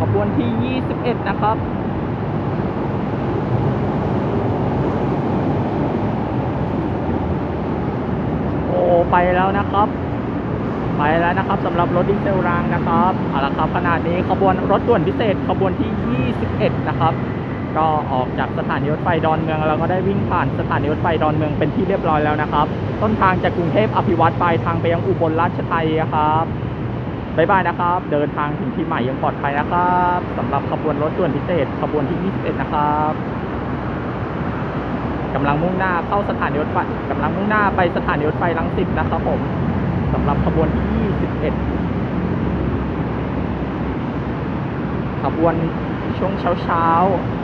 ขบวนที่ 21 นะครับโอ้ไปแล้วนะครับ ไปแล้วนะครับสำหรับรถดีเซลรางนะครับเอาละครับขนาดนี้ขบวนรถด่วนพิเศษขบวนที่ 21 นะครับ ก็ออกจากสถานีรถไฟดอนเมืองแล้วก็ได้วิ่งผ่านสถานีรถไฟดอนเมืองเป็นที่เรียบร้อยแล้วนะครับ ต้นทางจากกรุงเทพอภิวัตปลายทางไปยังอุบลราชธานีครับ บ๊ายบายนะครับ เดินทางถึงที่หมายยังปลอดภัยนะครับสำหรับขบวนรถด่วนพิเศษขบวนที่ 21 นะครับกำลังมุ่งหน้าเข้าสถานีรถไฟกำลังมุ่งหน้าไปสถานีรถไฟรังสิตนะครับผมสำหรับขบวนที่ 21 ขบวนช่วงเช้าๆ